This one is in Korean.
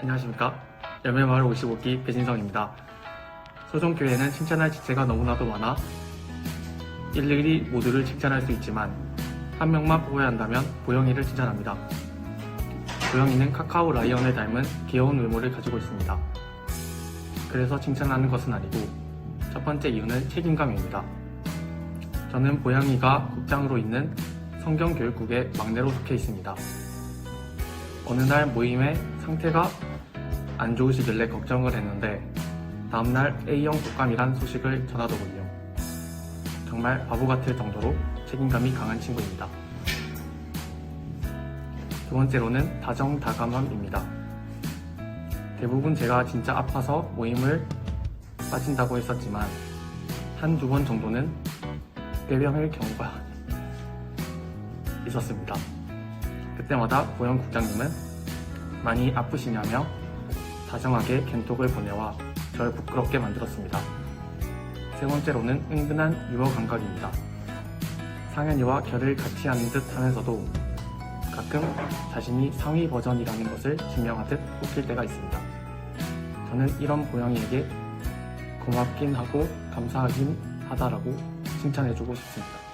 안녕하십니까. 열매마을 55기 배진성입니다. 소정교회는 칭찬할 지체가 너무나도 많아 일일이 모두를 칭찬할 수 있지만 한 명만 뽑아야 한다면 보영이를 칭찬합니다. 보영이는 카카오 라이언을 닮은 귀여운 외모를 가지고 있습니다. 그래서 칭찬하는 것은 아니고 첫 번째 이유는 책임감입니다. 저는 보영이가 국장으로 있는 성경교육국의 막내로 속해 있습니다. 어느 날 모임에 상태가 안 좋으시길래 걱정을 했는데 다음날 A형 독감이란 소식을 전하더군요. 정말 바보 같을 정도로 책임감이 강한 친구입니다. 두 번째로는 다정다감함입니다. 대부분 제가 진짜 아파서 모임을 빠진다고 했었지만 한 두 번 정도는 꾀병일 경우가 있었습니다. 그때마다 보영 국장님은 많이 아프시냐며 다정하게 겐톡을 보내와 절 부끄럽게 만들었습니다. 세 번째로는 은근한 유머 감각입니다. 상현이와 결을 같이 하는 듯 하면서도 가끔 자신이 상위 버전이라는 것을 증명하듯 웃길 때가 있습니다. 저는 이런 보영이에게 고맙긴 하고 감사하긴 하다라고 칭찬해주고 싶습니다.